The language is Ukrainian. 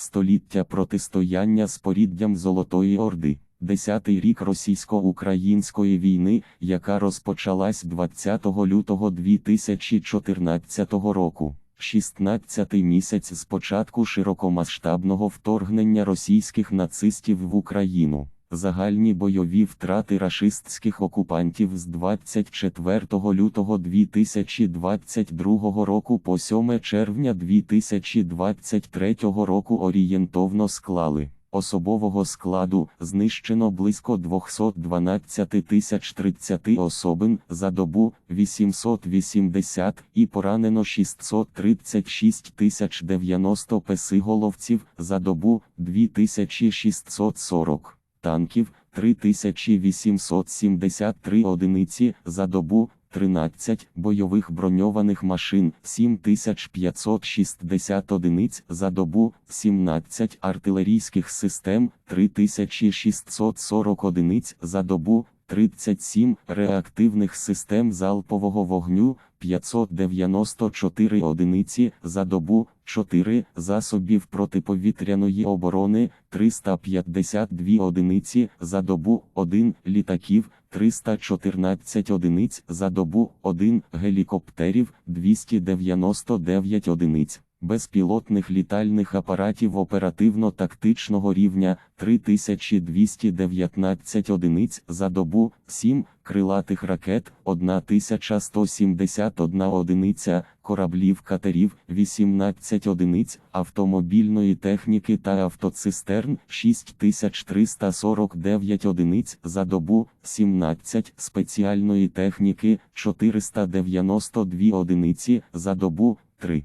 Століття протистояння споріддям Золотої Орди. Десятий рік російсько-української війни, яка розпочалась 20 лютого 2014 року. 16-й місяць з початку широкомасштабного вторгнення російських нацистів в Україну. Загальні бойові втрати рашистських окупантів з 24 лютого 2022 року по 7 червня 2023 року орієнтовно склали. Особового складу знищено близько 212 тисяч 30 особин за добу 880 і поранено 636 тисяч 90 песиголовців за добу 2640 танків 3873 одиниці за добу. 13 бойових броньованих машин, 7560 одиниць за добу, 17 артилерійських систем, 3640 одиниць за добу, 37 реактивних систем залпового вогню, 594 одиниці за добу, 4 засобів протиповітряної оборони, 352 одиниці за добу, 1 літаків, 314 одиниць за добу, 1 гелікоптерів, 299 одиниць. Безпілотних літальних апаратів оперативно-тактичного рівня 3219 одиниць за добу, 7 крилатих ракет, 1171 одиниця, кораблів катерів, 18 одиниць, автомобільної техніки та автоцистерн, 6349 одиниць за добу, 17 спеціальної техніки, 492 одиниці за добу, 3.